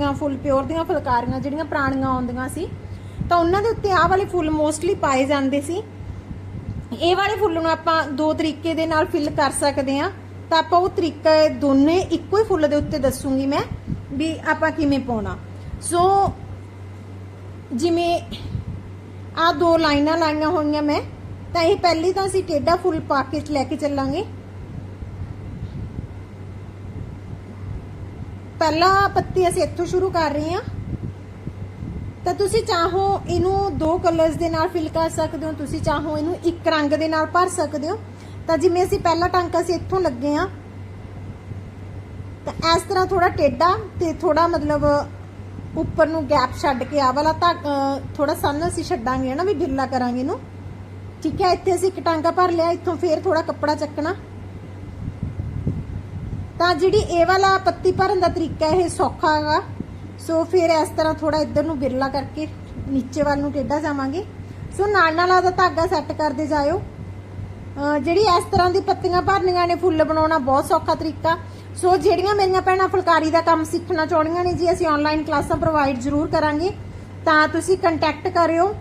ਦੀਆਂ ਫੁੱਲ, ਪਿਓਰ ਦੀਆਂ ਫੁਲਕਾਰੀਆਂ ਜਿਹੜੀਆਂ ਪੁਰਾਣੀਆਂ ਆਉਂਦੀਆਂ ਸੀ, ਤਾਂ ਉਹਨਾਂ ਦੇ ਉੱਤੇ ਆਹ ਵਾਲੇ ਫੁੱਲ ਮੋਸਟਲੀ ਪਾਏ ਜਾਂਦੇ ਸੀ। ਇਹ ਵਾਲੇ ਫੁੱਲ ਨੂੰ ਆਪਾਂ ਦੋ ਤਰੀਕੇ ਦੇ ਨਾਲ ਫਿਲ ਕਰ ਸਕਦੇ ਆ ਤਾਂ ਆਪਾਂ ਉਹ ਤਰੀਕਾ ਦੋਨੇ ਇੱਕੋ ਹੀ ਫੁੱਲ ਦੇ ਉੱਤੇ ਦੱਸੂਗੀ ਮੈਂ ਵੀ ਆਪਾਂ ਕਿਵੇਂ ਪਾਉਣਾ। ਸੋ ਜਿਵੇਂ ਆ ਦੋ ਲਾਈਨਾਂ ਲਾਈਆਂ ਹੋਈਆਂ ਮੈਂ, ਤਾਂ ਇਹ ਪਹਿਲੀ ਤਾਂ ਅਸੀਂ ਟੇਡਾ ਫੁੱਲ ਪਾ ਕੇ ਲੈ ਕੇ ਚੱਲਾਂਗੇ। ਪਹਿਲਾ ਪੱਤੀ ਅਸੀਂ ਇੱਥੋਂ ਸ਼ੁਰੂ ਕਰ ਰਹੇ ਹਾਂ। ਤਾਂ ਤੁਸੀਂ ਚਾਹੋ ਇਹਨੂੰ ਦੋ ਕਲਰਸ ਦੇ ਨਾਲ ਫਿਲ ਕਰ ਸਕਦੇ ਹੋ, ਤੁਸੀਂ ਚਾਹੋ ਇਹਨੂੰ ਇੱਕ ਰੰਗ ਦੇ ਨਾਲ ਭਰ ਸਕਦੇ ਹੋ। ਤਾਂ ਜਿਵੇਂ ਅਸੀਂ ਪਹਿਲਾ ਟਾਂਕਾ ਅਸੀਂ ਇੱਥੋਂ ਲੱਗੇ ਆ ਤਾਂ ਇਸ ਤਰ੍ਹਾਂ ਥੋੜਾ ਟੇਡਾ ਤੇ ਥੋੜਾ ਮਤਲਬ ਉੱਪਰ ਨੂੰ ਗੈਪ ਛੱਡ ਕੇ ਆ ਵਾਲਾ ਤਾਂ ਥੋੜਾ ਸੰਨ ਅਸੀਂ ਛੱਡਾਂਗੇ ਨਾ ਵੀ ਗਿੱਲਾ ਕਰਾਂਗੇ ਇਹਨੂੰ। ਠੀਕ ਹੈ, ਇੱਥੇ ਅਸੀਂ ਇੱਕ ਟਾਂਕਾ ਭਰ ਲਿਆ, ਇੱਥੋਂ ਫੇਰ ਥੋੜਾ ਕੱਪੜਾ ਚੱਕਣਾ। ਤਾਂ ਜਿਹੜੀ ਇਹ ਵਾਲਾ ਪੱਤੀ ਭਰਨ ਦਾ ਤਰੀਕਾ ਇਹ ਸੌਖਾ ਹੈਗਾ। ਸੋ ਫਿਰ ਇਸ ਤਰ੍ਹਾਂ ਥੋੜਾ ਇੱਧਰ ਨੂੰ ਬਿਰਲਾ ਕਰਕੇ ਨੀਚੇ ਵੱਲ ਨੂੰ ਟੇਢਾ ਜਾਵਾਂਗੇ। ਸੋ ਨਾਲ ਨਾਲ ਆਦਾ ਧਾਗਾ ਸੈੱਟ ਕਰਦੇ ਜਾਇਓ। ਜਿਹੜੀ ਇਸ ਤਰ੍ਹਾਂ ਦੀ ਪੱਤੀਆਂ ਭਰਨੀਆਂ ਨੇ, ਫੁੱਲ ਬਣਾਉਣਾ ਬਹੁਤ ਸੌਖਾ ਤਰੀਕਾ। ਸੋ ਜਿਹੜੀਆਂ ਮੇਰੀਆਂ ਭੈਣਾਂ ਫੁਲਕਾਰੀ ਦਾ ਕੰਮ ਸਿੱਖਣਾ ਚਾਹੁੰਦੀਆਂ ਨੇ, ਜੀ ਅਸੀਂ ਆਨਲਾਈਨ ਕਲਾਸਾਂ ਪ੍ਰੋਵਾਈਡ ਜ਼ਰੂਰ ਕਰਾਂਗੇ। ਤਾਂ ਤੁਸੀਂ ਕੰਟੈਕਟ ਕਰਿਓ।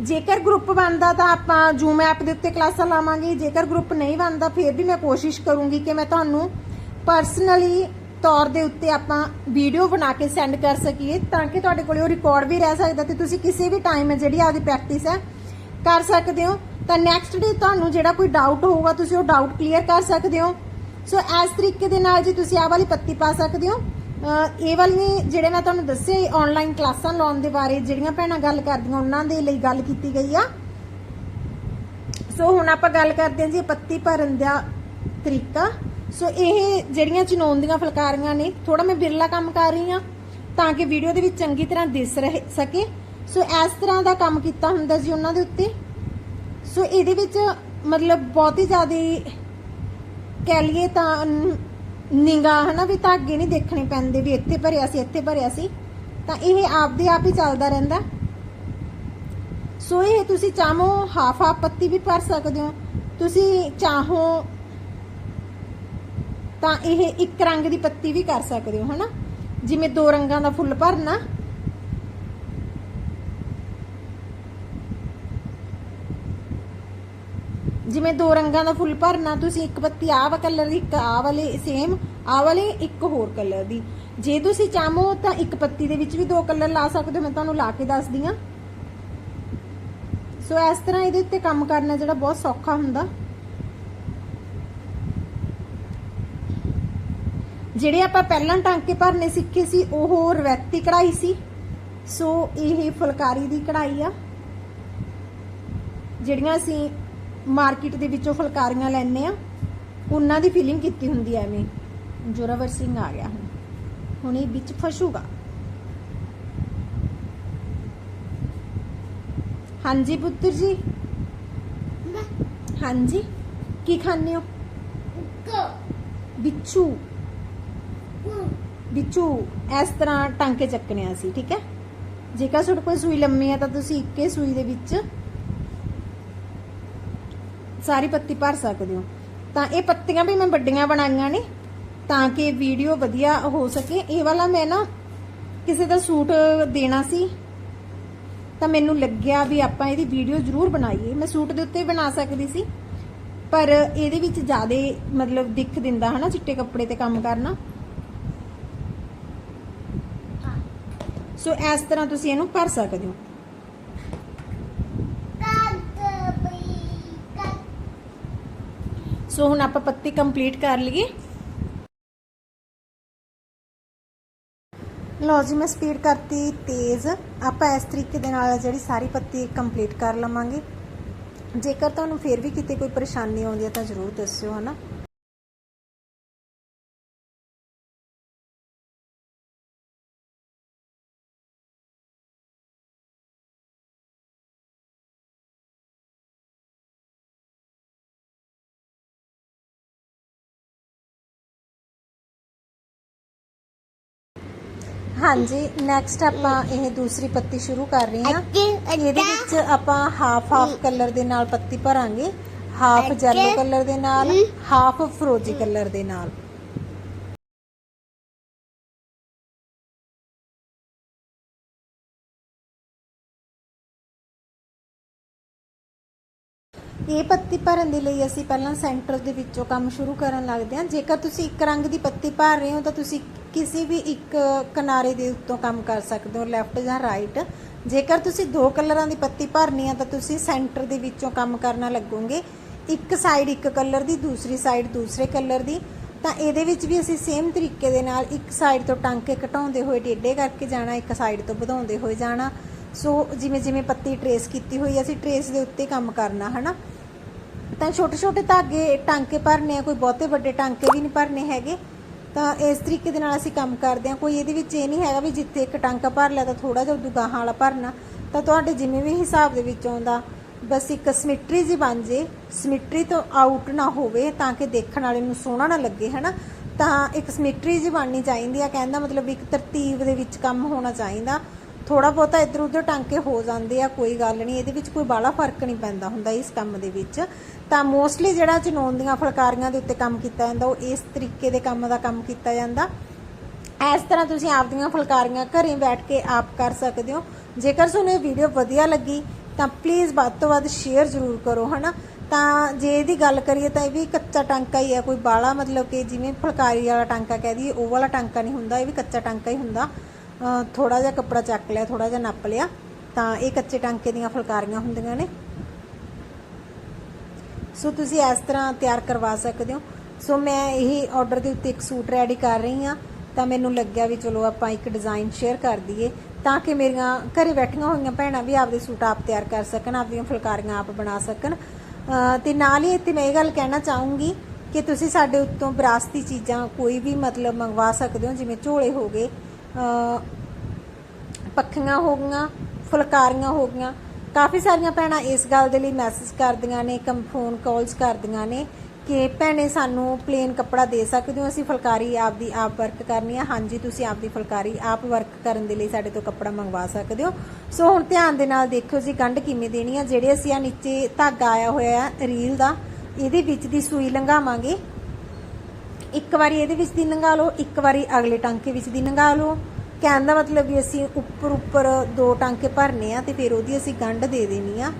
ਜੇਕਰ ਗਰੁੱਪ ਬਣਦਾ ਤਾਂ ਆਪਾਂ ਜ਼ੂਮ ਐਪ ਦੇ ਉੱਤੇ ਕਲਾਸਾਂ ਲਾਵਾਂਗੇ, ਜੇਕਰ ਗਰੁੱਪ ਨਹੀਂ ਬਣਦਾ ਫਿਰ ਵੀ ਮੈਂ ਕੋਸ਼ਿਸ਼ ਕਰੂੰਗੀ ਕਿ ਮੈਂ ਤੁਹਾਨੂੰ ਪਰਸਨਲੀ ਤੌਰ ਦੇ ਉੱਤੇ ਆਪਾਂ ਵੀਡੀਓ ਬਣਾ ਕੇ ਸੈਂਡ ਕਰ ਸਕੀਏ ਤਾਂ ਕਿ ਤੁਹਾਡੇ ਕੋਲੇ ਉਹ ਰਿਕਾਰਡ ਵੀ ਰਹਿ ਸਕਦਾ ਤੇ ਤੁਸੀਂ ਕਿਸੇ ਵੀ ਟਾਈਮ ਹੈ ਜਿਹੜੀ ਆਪਦੀ ਪ੍ਰੈਕਟਿਸ ਹੈ ਕਰ ਸਕਦੇ ਹੋ। ਤਾਂ ਨੈਕਸਟ ਡੇ ਤੁਹਾਨੂੰ ਜਿਹੜਾ ਕੋਈ ਡਾਊਟ ਹੋਊਗਾ ਤੁਸੀਂ ਉਹ ਡਾਊਟ ਕਲੀਅਰ ਕਰ ਸਕਦੇ ਹੋ। ਸੋ ਇਸ ਤਰੀਕੇ ਦੇ ਨਾਲ ਜੀ ਤੁਸੀਂ ਆਹ ਵਾਲੀ ਪੱਤੀ ਪਾ ਸਕਦੇ ਹੋ। ਇਹ ਵਾਲੀ ਜਿਹੜੇ ਮੈਂ ਤੁਹਾਨੂੰ ਦੱਸੇ ਆਨਲਾਈਨ ਕਲਾਸਾਂ ਲਾਉਣ ਦੇ ਬਾਰੇ, ਜਿਹੜੀਆਂ ਭੈਣਾਂ ਗੱਲ ਕਰਦੀਆਂ, ਉਹਨਾਂ ਦੇ ਲਈ ਗੱਲ ਕੀਤੀ ਗਈ ਆ। ਸੋ ਹੁਣ ਆਪਾਂ ਗੱਲ ਕਰਦੇ ਹਾਂ ਜੀ, ਪੱਤੀ ਭਰਨ ਦਾ ਤਰੀਕਾ। ਸੋ ਇਹ ਜਿਹੜੀਆਂ ਚਨੋਨ ਦੀਆਂ ਫੁਲਕਾਰੀਆਂ ਨੇ ਥੋੜਾ ਮੈਂ ਬਿਰਲਾ ਕੰਮ ਕਰ ਰਹੀ ਹਾਂ, ਤਾਂ ਕਿ ਵੀਡੀਓ ਦੇ ਵਿੱਚ ਚੰਗੀ ਤਰ੍ਹਾਂ ਦਿਸ ਰਹੇ ਸਕੇ। ਸੋ ਇਸ ਤਰ੍ਹਾਂ ਦਾ ਕੰਮ ਕੀਤਾ ਹੁੰਦਾ ਜੀ ਉਹਨਾਂ ਦੇ ਉੱਤੇ। ਸੋ ਇਹਦੇ ਵਿੱਚ ਮਤਲਬ ਬਹੁਤ ਹੀ ਜ਼ਿਆਦਾ ਕਹਿ ਲਈਏ ਤਾਂ ਨਿਗਾ ਹਨਾ ਵੀ ਧਾਗੇ ਨਹੀਂ ਦੇਖਣੇ ਪੈਂਦੇ ਵੀ ਇੱਥੇ ਭਰਿਆ ਸੀ, ਇੱਥੇ ਭਰਿਆ ਸੀ। ਤਾਂ ਇਹ ਆਪਦੇ ਆਪ ਹੀ ਚੱਲਦਾ ਰਹਿੰਦਾ। ਸੋ ਇਹ ਤੁਸੀਂ ਚਾਹੋ ਹਾਫ ਹਾਫ ਪੱਤੀ ਵੀ ਭਰ ਸਕਦੇ ਹੋ। ਤੁਸੀਂ ਚਾਹੋ ਤਾਂ ਇਹ ਇੱਕ ਰੰਗ ਦੀ ਪੱਤੀ ਵੀ ਕਰ ਸਕਦੇ ਹੋ, ਹਨਾ? ਜਿਵੇਂ ਦੋ ਰੰਗਾਂ ਦਾ ਫੁੱਲ ਭਰਨਾ ਜਿਵੇਂ ਦੋ ਰੰਗਾਂ ਦਾ ਫੁੱਲ ਭਰਨਾ, ਤੁਸੀਂ ਇੱਕ ਪੱਤੀ ਆਹ ਕਲਰ ਦੀ, ਇੱਕ ਆਹ ਵਾਲੇ ਸੇਮ ਆਹ ਵਾਲੇ ਇੱਕ ਹੋਰ ਕਲਰ ਦੀ। ਜੇ ਤੁਸੀਂ ਚਾਹੋ ਤਾਂ ਇੱਕ ਪੱਤੀ ਦੇ ਵਿੱਚ ਵੀ ਦੋ ਕਲਰ ਲਾ ਸਕਦੇ ਹੋ, ਮੈਂ ਤੁਹਾਨੂੰ ਲਾ ਕੇ ਦੱਸਦੀ ਆ ਸੋ ਇਸ ਤਰ੍ਹਾਂ ਇਹਦੇ ਉੱਤੇ ਕੰਮ ਕਰਨਾ ਜਿਹੜਾ ਬਹੁਤ ਸੌਖਾ ਹੁੰਦਾ। ਜਿਹੜੇ ਆਪਾਂ ਪਹਿਲਾਂ ਟਾਂਕੇ ਭਰਨੇ ਸਿੱਖੇ ਸੀ, ਉਹ ਰਵੈਤੀ ਕਢਾਈ ਸੀ। ਸੋ ਇਹ ਫੁਲਕਾਰੀ ਦੀ ਕਢਾਈ ਆ। ਜਿਹੜੀਆਂ ਅਸੀਂ ਮਾਰਕੀਟ ਦੇ ਵਿੱਚੋਂ ਫੁਲਕਾਰੀਆਂ ਲੈਣੇ ਆ। ਉਹਨਾਂ ਦੀ ਫੀਲਿੰਗ ਕੀਤੀ ਹੁੰਦੀ ਐ ਐਵੇਂ। ਜੋਰਾਵਰ ਸਿੰਘ ਆ ਗਿਆ ਹੁਣ। ਹੁਣ ਇਹ ਵਿੱਚ ਫਸੂਗਾ। ਹਾਂਜੀ ਪੁੱਤਰ ਜੀ। ਹਾਂਜੀ। ਕੀ ਖਾਣੇ ਹੋ? ਬਿੱਛੂ। ਬਿੱਛੂ। ਇਸ ਤਰ੍ਹਾਂ ਟਾਂਕੇ ਚੱਕਣੇ ਆ ਸੀ ਠੀਕ ਹੈ? ਜੇਕਰ ਤੁਹਾਡੇ ਕੋਲ ਸੂਈ ਲੰਮੀ ਹੈ ਤਾਂ ਤੁਸੀਂ ਇੱਕੇ ਸੂਈ ਦੇ ਵਿੱਚ ਸਾਰੀ ਪੱਤੀ ਭਰ ਸਕਦੇ ਹੋ। ਤਾਂ ਇਹ ਪੱਤੀਆਂ ਵੀ ਮੈਂ ਵੱਡੀਆਂ ਬਣਾਈਆਂ ਨੇ ਤਾਂ ਕਿ ਵੀਡੀਓ ਵਧੀਆ ਹੋ ਸਕੇ। ਇਹ ਵਾਲਾ ਮੈਂ ਨਾ ਕਿਸੇ ਦਾ ਸੂਟ ਦੇਣਾ ਸੀ ਤਾਂ ਮੈਨੂੰ ਲੱਗਿਆ ਵੀ ਆਪਾਂ ਇਹਦੀ ਵੀਡੀਓ ਜ਼ਰੂਰ ਬਣਾਈਏ। ਮੈਂ ਸੂਟ ਦੇ ਉੱਤੇ ਬਣਾ ਸਕਦੀ ਸੀ ਪਰ ਇਹਦੇ ਵਿੱਚ ਜ਼ਿਆਦਾ ਮਤਲਬ ਦਿੱਖ ਦਿੰਦਾ ਹਨਾ ਚਿੱਟੇ ਕੱਪੜੇ ਤੇ ਕੰਮ ਕਰਨਾ। ਸੋ ਇਸ ਤਰ੍ਹਾਂ ਤੁਸੀਂ ਇਹਨੂੰ ਭਰ ਸਕਦੇ ਹੋ। ਸੋ ਹੁਣ ਆਪਾਂ ਪੱਤੀ ਕੰਪਲੀਟ ਕਰ ਲਈਏ। ਲਓ ਜੀ, ਮੈਂ ਸਪੀਡ ਕਰਤੀ ਤੇਜ਼। ਆਪਾਂ ਇਸ ਤਰੀਕੇ ਦੇ ਨਾਲ ਜਿਹੜੀ ਸਾਰੀ ਪੱਤੀ ਕੰਪਲੀਟ ਕਰ ਲਵਾਂਗੇ। ਜੇਕਰ ਤੁਹਾਨੂੰ ਫੇਰ ਵੀ ਕਿਤੇ ਕੋਈ ਪਰੇਸ਼ਾਨੀ ਆਉਂਦੀ ਹੈ ਤਾਂ ਜ਼ਰੂਰ ਦੱਸਿਓ, ਹਨਾ? ਹਾਂਜੀ ਨੈਕਸਟ ਆਪਾਂ ਇਹ ਦੂਸਰੀ ਪੱਤੀ ਸ਼ੁਰੂ ਕਰ ਰਹੇ ਹਾਂ। ਇਹਦੇ ਵਿੱਚ ਆਪਾਂ ਹਾਫ ਹਾਫ ਕਲਰ ਦੇ ਨਾਲ ਪੱਤੀ ਭਰਾਂਗੇ। ਹਾਫ ਜੈਲੋ ਕਲਰ ਦੇ ਨਾਲ ਹਾਫ ਫਰੋਜੀ ਕਲਰ ਦੇ ਨਾਲ। ਇਹ ਪੱਤੀ ਭਰਨ ਦੇ ਲਈ ਅਸੀਂ ਪਹਿਲਾਂ ਸੈਂਟਰ ਦੇ ਵਿੱਚੋਂ ਕੰਮ ਸ਼ੁਰੂ ਕਰਨ ਲੱਗਦੇ ਹਾਂ। ਜੇਕਰ ਤੁਸੀਂ ਇੱਕ ਰੰਗ ਦੀ ਪੱਤੀ ਭਰ ਰਹੇ ਹੋ ਤਾਂ ਤੁਸੀਂ ਕਿਸੇ ਵੀ ਇੱਕ ਕਿਨਾਰੇ ਦੇ ਉੱਤੋਂ ਕੰਮ ਕਰ ਸਕਦੇ ਹੋ ਲੈਫਟ ਜਾਂ ਰਾਈਟ ਜੇਕਰ ਤੁਸੀਂ ਦੋ ਕਲਰਾਂ ਦੀ ਪੱਤੀ ਭਰਨੀ ਆ ਤਾਂ ਤੁਸੀਂ ਸੈਂਟਰ ਦੇ ਵਿੱਚੋਂ ਕੰਮ ਕਰਨਾ ਲੱਗੋਗੇ। ਇੱਕ ਸਾਈਡ ਇੱਕ ਕਲਰ ਦੀ ਦੂਸਰੀ ਸਾਈਡ ਦੂਸਰੇ ਕਲਰ ਦੀ। ਤਾਂ ਇਹਦੇ ਵਿੱਚ ਵੀ ਅਸੀਂ ਸੇਮ ਤਰੀਕੇ ਦੇ ਨਾਲ ਇੱਕ ਸਾਈਡ ਤੋਂ ਟਾਂਕੇ ਘਟਾਉਂਦੇ ਹੋਏ ਟੇਢੇ ਕਰਕੇ ਜਾਣਾ ਇੱਕ ਸਾਈਡ ਤੋਂ ਵਧਾਉਂਦੇ ਹੋਏ ਜਾਣਾ। ਸੋ ਜਿਵੇਂ ਜਿਵੇਂ ਪੱਤੀ ਟਰੇਸ ਕੀਤੀ ਹੋਈ ਹੈ, ਅਸੀਂ ਟਰੇਸ ਦੇ ਉੱਤੇ ਕੰਮ ਕਰਨਾ ਹਨਾ? ਤਾਂ ਛੋਟੇ ਛੋਟੇ ਧਾਗੇ ਟਾਂਕੇ ਭਰਨੇ ਆ, ਕੋਈ ਬਹੁਤੇ ਵੱਡੇ ਟਾਂਕੇ ਵੀ ਨਹੀਂ ਭਰਨੇ ਹੈਗੇ। ਤਾਂ ਇਸ ਤਰੀਕੇ ਦੇ ਨਾਲ ਅਸੀਂ ਕੰਮ ਕਰਦੇ ਹਾਂ। ਕੋਈ ਇਹਦੇ ਵਿੱਚ ਇਹ ਨਹੀਂ ਹੈਗਾ ਵੀ ਜਿੱਥੇ ਇੱਕ ਟਾਂਕਾ ਭਰ ਲਿਆ ਤਾਂ ਥੋੜਾ ਜਿਹਾ ਉਦੋਂ ਗਾਹਾਂ ਵਾਲਾ ਭਰਨਾ। ਤਾਂ ਤੁਹਾਡੇ ਜਿਵੇਂ ਵੀ ਹਿਸਾਬ ਦੇ ਵਿੱਚ ਆਉਂਦਾ, ਬਸ ਇੱਕ ਸਿਮਟਰੀ ਜੀ ਬਣ ਜੇ। ਸਿਮਟਰੀ ਤੋਂ ਆਊਟ ਨਾ ਹੋਵੇ ਤਾਂ ਕਿ ਦੇਖਣ ਵਾਲੇ ਨੂੰ ਸੋਹਣਾ ਨਾ ਲੱਗੇ, ਹਨਾ? ਤਾਂ ਇੱਕ ਸਿਮਟਰੀ ਜੀ ਬਣਨੀ ਚਾਹੀਦੀ ਆ। ਕਹਿੰਦਾ ਮਤਲਬ ਇੱਕ ਤਰਤੀਬ ਦੇ ਵਿੱਚ ਕੰਮ ਹੋਣਾ ਚਾਹੀਦਾ। ਥੋੜਾ ਬਹੁਤਾ ਇੱਧਰ ਉੱਧਰ ਟਾਂਕੇ ਹੋ ਜਾਂਦੇ ਆ, ਕੋਈ ਗੱਲ ਨਹੀਂ। ਇਹਦੇ ਵਿੱਚ ਕੋਈ ਬਾਹਲਾ ਫ਼ਰਕ ਨਹੀਂ ਪੈਂਦਾ ਹੁੰਦਾ ਇਸ ਕੰਮ ਦੇ ਵਿੱਚ। ਤਾਂ ਮੋਸਟਲੀ ਜਿਹੜਾ ਚਨੌਨ ਦੀਆਂ ਫੁਲਕਾਰੀਆਂ ਦੇ ਉੱਤੇ ਕੰਮ ਕੀਤਾ ਜਾਂਦਾ, ਉਹ ਇਸ ਤਰੀਕੇ ਦੇ ਕੰਮ ਦਾ ਕੰਮ ਕੀਤਾ ਜਾਂਦਾ। ਇਸ ਤਰ੍ਹਾਂ ਤੁਸੀਂ ਆਪਦੀਆਂ ਫੁਲਕਾਰੀਆਂ ਘਰੇ ਬੈਠ ਕੇ ਆਪ ਕਰ ਸਕਦੇ ਹੋ। ਜੇਕਰ ਤੁਹਾਨੂੰ ਇਹ ਵੀਡੀਓ ਵਧੀਆ ਲੱਗੀ, ਤਾਂ ਪਲੀਜ਼ ਵੱਧ ਤੋਂ ਵੱਧ ਸ਼ੇਅਰ ਜ਼ਰੂਰ ਕਰੋ, ਹਨਾ? ਤਾਂ ਜੇ ਇਹਦੀ ਗੱਲ ਕਰੀਏ ਤਾਂ ਇਹ ਵੀ ਕੱਚਾ ਟਾਂਕਾ ਹੀ ਹੈ, ਕੋਈ ਬਾਲਾ ਮਤਲਬ ਕਿ ਜਿਵੇਂ ਫੁਲਕਾਰੀ ਵਾਲਾ ਟਾਂਕਾ ਕਹਿ ਦਈਏ, ਉਹ ਵਾਲਾ ਟਾਂਕਾ ਨਹੀਂ ਹੁੰਦਾ, ਇਹ ਵੀ ਕੱਚਾ ਟਾਂਕਾ ਹੀ ਹੁੰਦਾ। ਥੋੜਾ ਜਿਹਾ ਕੱਪੜਾ ਚੱਕ ਲਿਆ ਥੋੜਾ ਜਿਹਾ ਨੱਪ ਲਿਆ, ਤਾਂ ਇਹ ਕੱਚੇ ਟਾਂਕੇ ਦੀਆਂ ਫੁਲਕਾਰੀਆਂ ਹੁੰਦੀਆਂ ਨੇ। ਸੋ ਤੁਸੀਂ ਇਸ ਤਰ੍ਹਾਂ ਤਿਆਰ ਕਰਵਾ ਸਕਦੇ ਹੋ। ਸੋ ਮੈਂ ਇਹ ਆਰਡਰ ਦੇ ਉੱਤੇ ਇੱਕ ਸੂਟ ਰੈਡੀ ਕਰ ਰਹੀ ਹਾਂ। ਤਾਂ ਮੈਨੂੰ ਲੱਗਿਆ ਵੀ ਚਲੋ ਆਪਾਂ ਇੱਕ ਡਿਜ਼ਾਈਨ ਸ਼ੇਅਰ ਕਰ ਦਈਏ ਤਾਂ ਕਿ ਮੇਰੀਆਂ ਘਰੇ ਬੈਠੀਆਂ ਹੋਈਆਂ ਭੈਣਾਂ ਵੀ ਆਪਦੇ ਸੂਟ ਆਪ ਤਿਆਰ ਕਰ ਸਕਣ, ਆਪਦੀਆਂ ਫੁਲਕਾਰੀਆਂ ਆਪ ਬਣਾ ਸਕਣ। ਅਹ ਤੇ ਨਾਲ ਹੀ ਇੱਥੇ ਮੈਂ ਇਹ ਗੱਲ ਕਹਿਣਾ ਚਾਹੂੰਗੀ ਕਿ ਤੁਸੀਂ ਸਾਡੇ ਉੱਤੋਂ ਵਿਰਾਸਤੀ ਚੀਜ਼ਾਂ ਕੋਈ ਵੀ ਮਤਲਬ ਮੰਗਵਾ ਸਕਦੇ ਹੋ, ਜਿਵੇਂ ਝੋਲੇ ਹੋ ਗਏ ਪੱਖੀਆਂ ਹੋ ਗਈਆਂ, ਫੁਲਕਾਰੀਆਂ ਹੋ ਗਈਆਂ। ਕਾਫੀ ਸਾਰੀਆਂ ਭੈਣਾਂ ਇਸ ਗੱਲ ਦੇ ਲਈ ਮੈਸੇਜ ਕਰਦੀਆਂ ਨੇ ਕਮ ਫੋਨ ਕਾਲਸ ਕਰਦੀਆਂ ਨੇ ਕਿ ਭੈਣੇ ਸਾਨੂੰ ਪਲੇਨ ਕੱਪੜਾ ਦੇ ਸਕਦੇ ਹੋ, ਅਸੀਂ ਫੁਲਕਾਰੀ ਆਪ ਦੀ ਆਪ ਵਰਕ ਕਰਨੀ ਆ। ਹਾਂਜੀ, ਤੁਸੀਂ ਆਪਦੀ ਫੁਲਕਾਰੀ ਆਪ ਵਰਕ ਕਰਨ ਦੇ ਲਈ ਸਾਡੇ ਤੋਂ ਕੱਪੜਾ ਮੰਗਵਾ ਸਕਦੇ ਹੋ। ਸੋ ਹੁਣ ਧਿਆਨ ਦੇ ਨਾਲ ਦੇਖਿਓ ਜੀ ਗੰਢ ਕਿਵੇਂ ਦੇਣੀ ਆ। ਜਿਹੜੇ ਅਸੀਂ ਆ ਨੀਚੇ ਧਾਗਾ ਆਇਆ ਹੋਇਆ ਹੈ ਰੀਲ ਦਾ, ਇਹਦੇ ਵਿੱਚ ਦੀ ਸੂਈ ਲੰਘਾਵਾਂਗੇ। ਇੱਕ ਵਾਰੀ ਇਹਦੇ ਵਿੱਚ ਦੀ ਲੰਘਾ ਲਓ, ਇੱਕ ਵਾਰੀ ਅਗਲੇ ਟਾਂਕੇ ਵਿੱਚ ਦੀ ਲੰਘਾ ਲਓ। ਕਹਿਣ ਦਾ ਮਤਲਬ ਵੀ ਅਸੀਂ ਉੱਪਰ ਉੱਪਰ ਦੋ ਟਾਂਕੇ ਭਰਨੇ ਆ ਤੇ ਫਿਰ ਉਹਦੀ ਅਸੀਂ ਗੰਢ ਦੇ ਦੇਣੀ ਆ।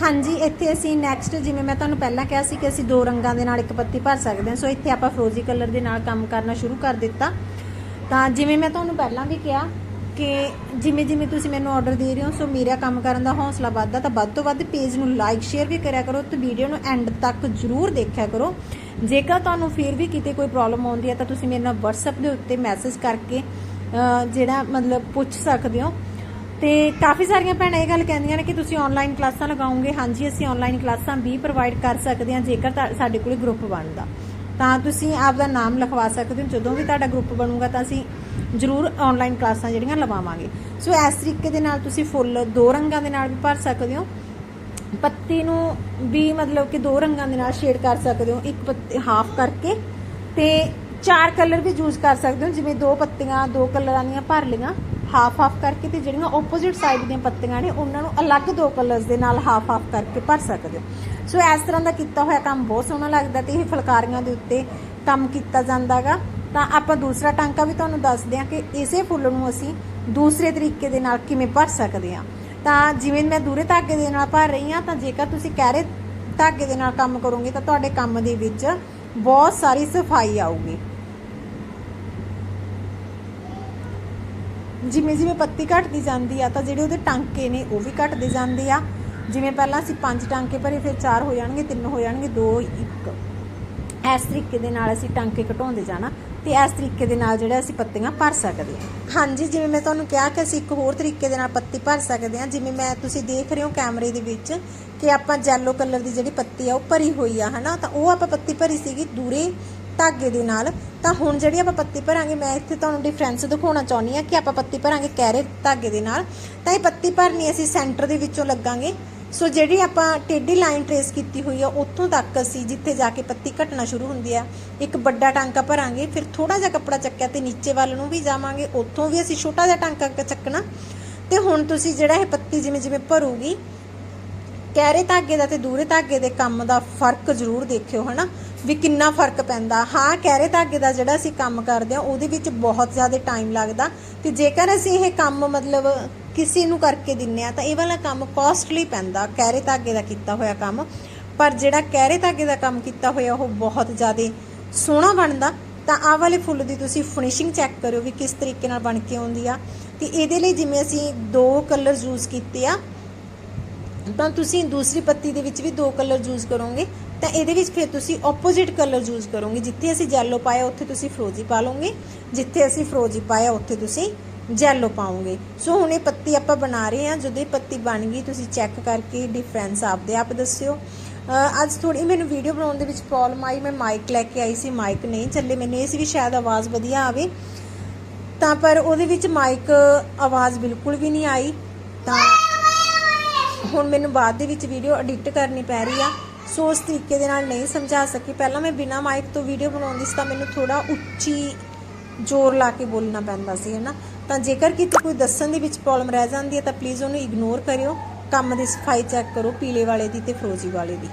ਹਾਂਜੀ, ਇੱਥੇ ਅਸੀਂ ਨੈਕਸਟ ਜਿਵੇਂ ਮੈਂ ਤੁਹਾਨੂੰ ਪਹਿਲਾਂ ਕਿਹਾ ਸੀ ਕਿ ਅਸੀਂ ਦੋ ਰੰਗਾਂ ਦੇ ਨਾਲ ਇੱਕ ਪੱਤੀ ਭਰ ਸਕਦੇ ਹਾਂ, ਸੋ ਇੱਥੇ ਆਪਾਂ ਫਰੋਜ਼ੀ ਕਲਰ ਦੇ ਨਾਲ ਕੰਮ ਕਰਨਾ ਸ਼ੁਰੂ ਕਰ ਦਿੱਤਾ। ਤਾਂ ਜਿਵੇਂ ਮੈਂ ਤੁਹਾਨੂੰ ਪਹਿਲਾਂ ਵੀ ਕਿਹਾ ਕਿ ਜਿਵੇਂ ਜਿਵੇਂ ਤੁਸੀਂ ਮੈਨੂੰ ਆਰਡਰ ਦੇ ਰਹੇ ਹੋ, ਸੋ ਮੇਰਾ ਕੰਮ ਕਰਨ ਦਾ ਹੌਸਲਾ ਵੱਧਦਾ, ਤਾਂ ਵੱਧ ਤੋਂ ਵੱਧ ਪੇਜ ਨੂੰ ਲਾਈਕ ਸ਼ੇਅਰ ਵੀ ਕਰਿਆ ਕਰੋ ਤੇ ਵੀਡੀਓ ਨੂੰ ਐਂਡ ਤੱਕ ਜ਼ਰੂਰ ਦੇਖਿਆ ਕਰੋ। ਜੇਕਰ ਤੁਹਾਨੂੰ ਫਿਰ ਵੀ ਕਿਤੇ ਕੋਈ ਪ੍ਰੋਬਲਮ ਆਉਂਦੀ ਹੈ, ਤਾਂ ਤੁਸੀਂ ਮੇਰੇ ਨਾਲ WhatsApp ਦੇ ਉੱਤੇ ਮੈਸੇਜ ਕਰਕੇ ਜਿਹੜਾ ਮਤਲਬ ਪੁੱਛ ਸਕਦੇ ਹੋ। ਤੇ ਕਾਫੀ ਸਾਰੀਆਂ ਭੈਣਾਂ ਇਹ ਗੱਲ ਕਹਿੰਦੀਆਂ ਨੇ ਕਿ ਤੁਸੀਂ ਆਨਲਾਈਨ ਕਲਾਸਾਂ ਲਗਾਓਗੇ। ਹਾਂਜੀ, ਅਸੀਂ ਆਨਲਾਈਨ ਕਲਾਸਾਂ ਵੀ ਪ੍ਰੋਵਾਈਡ ਕਰ ਸਕਦੇ ਹਾਂ ਜੇਕਰ ਸਾਡੇ ਕੋਲ ਗਰੁੱਪ ਬਣਦਾ। ਤਾਂ ਤੁਸੀਂ ਆਪ ਦਾ ਨਾਮ ਲਿਖਵਾ ਸਕਦੇ ਹੋ। ਜਦੋਂ ਵੀ ਤੁਹਾਡਾ ਗਰੁੱਪ ਬਣੂਗਾ ਤਾਂ ਅਸੀਂ ਜ਼ਰੂਰ ਆਨਲਾਈਨ ਕਲਾਸਾਂ ਜਿਹੜੀਆਂ ਲਵਾਵਾਂਗੇ। ਸੋ ਇਸ ਤਰੀਕੇ ਦੇ ਨਾਲ ਤੁਸੀਂ ਫੁੱਲ ਦੋ ਰੰਗਾਂ ਦੇ ਨਾਲ ਵੀ ਭਰ ਸਕਦੇ ਹੋ। ਪੱਤੀ ਨੂੰ ਵੀ ਮਤਲਬ ਕਿ ਦੋ ਰੰਗਾਂ ਦੇ ਨਾਲ ਸ਼ੇਡ ਕਰ ਸਕਦੇ ਹੋ। ਇੱਕ ਪੱਤੀ ਹਾਫ ਕਰਕੇ ਤੇ ਚਾਰ ਕਲਰ ਵੀ ਯੂਜ਼ ਕਰ ਸਕਦੇ ਹੋ। ਜਿਵੇਂ ਦੋ ਪੱਤੀਆਂ, ਦੋ ਕਲਰਾਂ ਦੀਆਂ ਭਰ ਲਈਆਂ। ਹਾਫ ਹਾਫ ਕਰਕੇ ਤੇ ਜਿਹੜੀਆਂ ਆਪੋਜ਼ਿਟ ਸਾਈਡ ਦੀਆਂ ਪੱਤੀਆਂ ਨੇ, ਉਹਨਾਂ ਨੂੰ ਅਲੱਗ ਦੋ ਕਲਰਸ ਦੇ ਨਾਲ ਹਾਫ ਹਾਫ ਕਰਕੇ ਭਰ ਸਕਦੇ ਹੋ। ਸੋ ਇਸ ਤਰ੍ਹਾਂ ਦਾ ਕੀਤਾ ਹੋਇਆ ਕੰਮ ਬਹੁਤ ਸੋਹਣਾ ਲੱਗਦਾ ਤੇ ਇਹ ਫੁਲਕਾਰੀਆਂ ਦੇ ਉੱਤੇ ਕੰਮ ਕੀਤਾ ਜਾਂਦਾਗਾ ਤਾਂ ਆਪਾਂ ਦੂਸਰਾ ਟਾਂਕਾ ਵੀ ਤੁਹਾਨੂੰ ਦੱਸਦੇ ਹਾਂ ਕਿ ਇਸੇ ਫੁੱਲ ਨੂੰ ਅਸੀਂ ਦੂਸਰੇ ਤਰੀਕੇ ਦੇ ਨਾਲ ਕਿਵੇਂ ਭਰ ਸਕਦੇ ਹਾਂ। ਤਾਂ ਜਿਵੇਂ ਮੈਂ ਦੂਰੇ ਧਾਗੇ ਦੇ ਨਾਲ ਭਰ ਰਹੀ ਹਾਂ, ਤਾਂ ਜੇਕਰ ਤੁਸੀਂ ਕਹਿਰੇ ਧਾਗੇ ਦੇ ਨਾਲ ਕੰਮ ਕਰੋਗੇ, ਤਾਂ ਤੁਹਾਡੇ ਕੰਮ ਦੇ ਵਿੱਚ ਬਹੁਤ ਸਾਰੀ ਸਫ਼ਾਈ ਆਊਗੀ। ਜਿਵੇਂ ਜਿਵੇਂ ਪੱਤੀ ਘਟਦੀ ਜਾਂਦੀ ਆ ਤਾਂ ਜਿਹੜੇ ਉਹਦੇ ਟਾਂਕੇ ਨੇ ਉਹ ਵੀ ਘਟਦੇ ਜਾਂਦੇ ਆ। ਜਿਵੇਂ ਪਹਿਲਾਂ ਅਸੀਂ ਪੰਜ ਟਾਂਕੇ ਭਰੇ, ਫਿਰ ਚਾਰ ਹੋ ਜਾਣਗੇ, ਤਿੰਨ ਹੋ ਜਾਣਗੇ, ਦੋ, ਇੱਕ। ਇਸ ਤਰੀਕੇ ਦੇ ਨਾਲ ਅਸੀਂ ਟਾਂਕੇ ਘਟਾਉਂਦੇ ਜਾਣਾ ਤੇ ਇਸ ਤਰੀਕੇ ਦੇ ਨਾਲ ਜਿਹੜਾ ਅਸੀਂ ਪੱਤੀਆਂ ਭਰ ਸਕਦੇ ਹਾਂ ਹਾਂਜੀ, ਜਿਵੇਂ ਮੈਂ ਤੁਹਾਨੂੰ ਕਿਹਾ ਕਿ ਅਸੀਂ ਇੱਕ ਹੋਰ ਤਰੀਕੇ ਦੇ ਨਾਲ ਪੱਤੀ ਭਰ ਸਕਦੇ ਹਾਂ ਜਿਵੇਂ ਮੈਂ, ਤੁਸੀਂ ਦੇਖ ਰਹੇ ਹੋ ਕੈਮਰੇ ਦੇ ਵਿੱਚ ਕਿ ਆਪਾਂ ਜੈਲੋ ਕਲਰ ਦੀ ਜਿਹੜੀ ਪੱਤੀ ਆ, ਉਹ ਭਰੀ ਹੋਈ ਆ, ਹਨਾ? ਤਾਂ ਉਹ ਆਪਾਂ ਪੱਤੀ ਭਰੀ ਸੀਗੀ ਦੂਰੇ ਧਾਗੇ ਦੇ ਨਾਲ, ਤਾਂ ਹੁਣ ਜਿਹੜੀ ਆਪਾਂ ਪੱਤੀ ਭਰਾਂਗੇ, ਮੈਂ ਇੱਥੇ ਤੁਹਾਨੂੰ ਡਿਫਰੈਂਸ ਦਿਖਾਉਣਾ ਚਾਹੁੰਦੀ ਆ ਕਿ ਆਪਾਂ ਪੱਤੀ ਭਰਾਂਗੇ ਕਹਿਰੇ ਧਾਗੇ ਦੇ ਨਾਲ। ਤਾਂ ਇਹ ਪੱਤੀ ਭਰਨੀ ਅਸੀਂ ਸੈਂਟਰ ਦੇ ਵਿੱਚੋਂ ਲੱਗਾਂਗੇ। ਸੋ ਜਿਹੜੀ ਆਪਾਂ ਟੇਢੀ ਲਾਈਨ ਟਰੇਸ ਕੀਤੀ ਹੋਈ ਆ, ਉੱਥੋਂ ਤੱਕ ਅਸੀਂ ਜਿੱਥੇ ਜਾ ਕੇ ਪੱਤੀ ਘਟਣਾ ਸ਼ੁਰੂ ਹੁੰਦੀ ਆ, ਇੱਕ ਵੱਡਾ ਟਾਂਕਾ ਭਰਾਂਗੇ, ਫਿਰ ਥੋੜਾ ਜਿਹਾ ਕੱਪੜਾ ਚੱਕਿਆ ਤੇ ਨੀਚੇ ਵੱਲ ਨੂੰ ਵੀ ਜਾਵਾਂਗੇ, ਉੱਥੋਂ ਵੀ ਅਸੀਂ ਛੋਟਾ ਜਿਹਾ ਟਾਂਕਾ ਚੱਕਣਾ। ਤੇ ਹੁਣ ਤੁਸੀਂ ਜਿਹੜਾ ਇਹ ਪੱਤੀ ਜਿਵੇਂ ਜਿਵੇਂ ਭਰੂਗੀ ਕਹਿਰੇ ਧਾਗੇ ਦਾ ਤੇ ਦੂਰੇ ਧਾਗੇ ਦੇ ਕੰਮ ਦਾ ਫ਼ਰਕ ਜ਼ਰੂਰ ਦੇਖਿਓ, ਹਨਾ? ਵੀ ਕਿੰਨਾ ਫ਼ਰਕ ਪੈਂਦਾ। ਹਾਂ ਕਹਿਰੇ ਧਾਗੇ ਦਾ ਜਿਹੜਾ ਅਸੀਂ ਕੰਮ ਕਰਦੇ ਆ ਉਹਦੇ ਵਿੱਚ ਬਹੁਤ ਜ਼ਿਆਦਾ ਟਾਈਮ ਲੱਗਦਾ। ਤੇ ਜੇਕਰ ਅਸੀਂ ਇਹ ਕੰਮ ਮਤਲਬ ਕਿਸੇ ਨੂੰ ਕਰਕੇ ਦਿੰਨੇ ਆ ਤਾਂ ਇਹ ਵਾਲਾ ਕੰਮ ਕਾਸਟਲੀ ਪੈਂਦਾ। ਕਹਿਰੇ ਧਾਗੇ ਦਾ ਕੀਤਾ ਹੋਇਆ ਕੰਮ। ਪਰ ਜਿਹੜਾ ਕਹਿਰੇ ਧਾਗੇ ਦਾ ਕੰਮ ਕੀਤਾ ਹੋਇਆ, ਉਹ ਬਹੁਤ ਜ਼ਿਆਦਾ ਸੋਹਣਾ ਬਣਦਾ। ਤਾਂ ਆਹ ਵਾਲੇ ਫੁੱਲ ਦੀ ਤੁਸੀਂ ਫਿਨਿਸ਼ਿੰਗ ਚੈੱਕ ਕਰਿਓ ਵੀ ਕਿਸ ਤਰੀਕੇ ਨਾਲ ਬਣ ਕੇ ਆਉਂਦੀ ਆ। ਤੇ ਇਹਦੇ ਲਈ ਜਿਵੇਂ ਅਸੀਂ ਦੋ ਕਲਰ ਯੂਜ਼ ਕੀਤੇ ਆ, ਤਾਂ ਤੁਸੀਂ ਦੂਸਰੀ ਪੱਤੀ ਦੇ ਵਿੱਚ ਵੀ ਦੋ ਕਲਰ ਯੂਜ਼ ਕਰੋਗੇ। ਤਾਂ ਇਹਦੇ ਵਿੱਚ ਫਿਰ ਤੁਸੀਂ ਆਪੋਜ਼ਿਟ ਕਲਰ ਯੂਜ਼ ਕਰੋਗੇ। ਜਿੱਥੇ ਅਸੀਂ ਜੈਲੋ ਪਾਇਆ, ਉੱਥੇ ਤੁਸੀਂ ਫਰੋਜ਼ੀ ਪਾ ਲਓਗੇ। ਜਿੱਥੇ ਅਸੀਂ ਫਰੋਜ਼ੀ ਪਾਇਆ, ਉੱਥੇ ਤੁਸੀਂ ਜੈਲੋ ਪਾਓਗੇ। ਸੋ ਹੁਣ ਇਹ ਪੱਤੀ ਆਪਾਂ ਬਣਾ ਰਹੇ ਹਾਂ। ਜਦੋਂ ਇਹ ਪੱਤੀ ਬਣ ਗਈ, ਤੁਸੀਂ ਚੈੱਕ ਕਰਕੇ ਡਿਫਰੈਂਸ ਆਪਦੇ ਆਪ ਦੱਸਿਓ। ਅੱਜ ਥੋੜੀ ਮੈਨੂੰ ਵੀਡੀਓ ਬਣਾਉਣ ਦੇ ਵਿੱਚ ਪ੍ਰੋਬਲਮ ਆਈ। ਮੈਂ ਮਾਈਕ ਲੈ ਕੇ ਆਈ ਸੀ। ਮਾਈਕ ਨਹੀਂ ਚੱਲੇ ਮੈਨੂੰ। ਇਹ ਸੀ ਵੀ ਸ਼ਾਇਦ ਆਵਾਜ਼ ਵਧੀਆ ਆਵੇ। ਤਾਂ ਪਰ ਉਹਦੇ ਵਿੱਚ ਮਾਈਕ ਆਵਾਜ਼ ਬਿਲਕੁਲ ਵੀ ਨਹੀਂ ਆਈ। ਤਾਂ ਹੁਣ ਮੈਨੂੰ ਬਾਅਦ ਦੇ ਵਿੱਚ ਵੀਡੀਓ ਐਡਿਟ ਕਰਨੀ ਪੈ ਰਹੀ ਆ। ਸੋ ਉਸ ਤਰੀਕੇ ਦੇ ਨਾਲ ਨਹੀਂ ਸਮਝਾ ਸਕੀ। ਪਹਿਲਾਂ ਮੈਂ ਬਿਨਾ ਮਾਈਕ ਤੋਂ ਵੀਡੀਓ ਬਣਾਉਂਦੀ ਸੀ ਤਾਂ ਮੈਨੂੰ ਥੋੜਾ ਉੱਚੀ ਜ਼ੋਰ ਲਾ ਕੇ ਬੋਲਣਾ ਪੈਂਦਾ ਸੀ, ਹੈਨਾ? ਤਾਂ ਜੇਕਰ ਕਿਤੇ ਕੋਈ ਦੱਸਣ ਦੇ ਵਿੱਚ ਪ੍ਰੋਬਲਮ ਰਹਿ ਜਾਂਦੀ ਹੈ ਤਾਂ ਪਲੀਜ਼ ਉਹਨੂੰ ਇਗਨੋਰ ਕਰਿਓ। ਕੰਮ ਦੀ ਸਫ਼ਾਈ ਚੈੱਕ ਕਰੋ ਪੀਲੇ ਵਾਲੇ ਦੀ ਤੇ ਫਰੋਜ਼ੀ ਵਾਲੇ ਦੀ।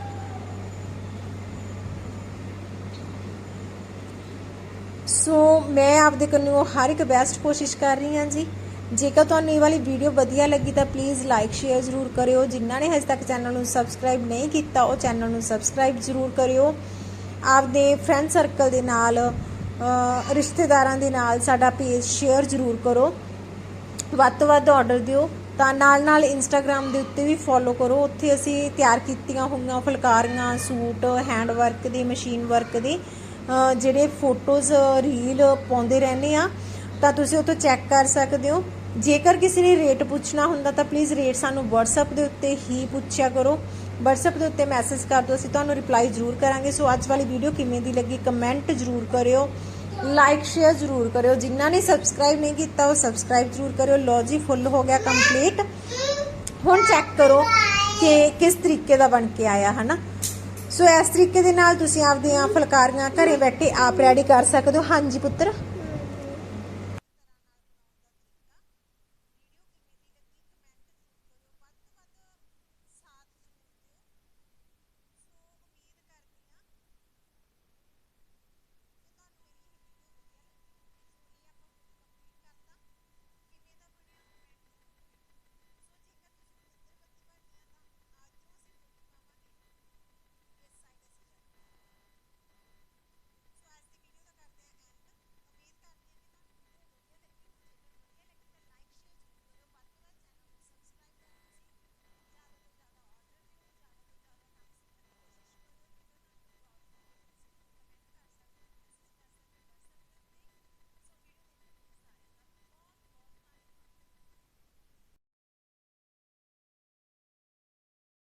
ਸੋ ਮੈਂ ਆਪਦੇ ਕੰਨਿਓ ਹਰ ਇੱਕ ਬੈਸਟ ਕੋਸ਼ਿਸ਼ ਕਰ ਰਹੀ ਹਾਂ ਜੀ। ਜੇਕਰ ਤੁਹਾਨੂੰ ਇਹ ਵਾਲੀ ਵੀਡੀਓ ਵਧੀਆ ਲੱਗੀ ਤਾਂ ਪਲੀਜ਼ ਲਾਈਕ ਸ਼ੇਅਰ ਜ਼ਰੂਰ ਕਰਿਓ। ਜਿਨ੍ਹਾਂ ਨੇ ਹਜੇ ਤੱਕ ਚੈਨਲ ਨੂੰ ਸਬਸਕ੍ਰਾਈਬ ਨਹੀਂ ਕੀਤਾ, ਉਹ ਚੈਨਲ ਨੂੰ ਸਬਸਕ੍ਰਾਈਬ ਜ਼ਰੂਰ ਕਰਿਓ। ਆਪਦੇ ਫਰੈਂਡ ਸਰਕਲ ਦੇ ਨਾਲ ਰਿਸ਼ਤੇਦਾਰਾਂ ਦੇ ਨਾਲ ਸਾਡਾ ਪੇਜ ਸ਼ੇਅਰ ਜ਼ਰੂਰ ਕਰੋ। ਵੱਧ ਤੋਂ ਵੱਧ ਆਰਡਰ ਦਿਓ। ਤਾਂ ਨਾਲ ਨਾਲ ਇੰਸਟਾਗ੍ਰam ਦੇ ਉੱਤੇ ਵੀ ਫੋਲੋ ਕਰੋ। ਉੱਥੇ ਅਸੀਂ ਤਿਆਰ ਕੀਤੀਆਂ ਹੋਈਆਂ ਫੁਲਕਾਰੀਆਂ, ਸੂਟ ਹੈਂਡ ਵਰਕ ਦੇ ਮਸ਼ੀਨ ਵਰਕ ਦੇ ਜਿਹੜੇ ਫੋਟੋਜ਼ ਰੀਲ ਪਾਉਂਦੇ ਰਹਿੰਦੇ ਆ, ਤਾਂ ਤੁਸੀਂ ਉੱਥੋਂ ਚੈੱਕ ਕਰ ਸਕਦੇ ਹੋ। ਜੇਕਰ ਕਿਸੇ ਨੇ ਰੇਟ ਪੁੱਛਣਾ ਹੁੰਦਾ ਤਾਂ ਪਲੀਜ਼ ਰੇਟ ਸਾਨੂੰ WhatsApp ਦੇ ਉੱਤੇ ਹੀ ਪੁੱਛਿਆ ਕਰੋ। WhatsApp ਦੇ ਉੱਤੇ ਮੈਸੇਜ ਕਰ ਦਿਓ, ਅਸੀਂ ਤੁਹਾਨੂੰ ਰਿਪਲਾਈ ਜ਼ਰੂਰ ਕਰਾਂਗੇ। ਸੋ ਅੱਜ ਵਾਲੀ ਵੀਡੀਓ ਕਿਵੇਂ ਦੀ ਲੱਗੀ ਕਮੈਂਟ ਜ਼ਰੂਰ ਕਰਿਓ। ਲਾਈਕ ਸ਼ੇਅਰ ਜ਼ਰੂਰ ਕਰਿਓ। ਜਿਨ੍ਹਾਂ ਨੇ ਸਬਸਕ੍ਰਾਈਬ ਨਹੀਂ ਕੀਤਾ, ਉਹ ਸਬਸਕ੍ਰਾਈਬ ਜ਼ਰੂਰ ਕਰਿਓ। ਲੋ ਜੀ ਫੁੱਲ ਹੋ ਗਿਆ ਕੰਪਲੀਟ ਹੁਣ ਚੈੱਕ ਕਰੋ ਕਿ ਕਿਸ ਤਰੀਕੇ ਦਾ ਬਣ ਕੇ ਆਇਆ, ਹਨਾ? ਸੋ ਇਸ ਤਰੀਕੇ ਦੇ ਨਾਲ ਤੁਸੀਂ ਆਪਦੀਆਂ ਫੁਲਕਾਰੀਆਂ ਘਰੇ ਬੈਠੇ ਆਪ ਰੈਡੀ ਕਰ ਸਕਦੇ ਹੋ। ਹਾਂਜੀ ਪੁੱਤਰ?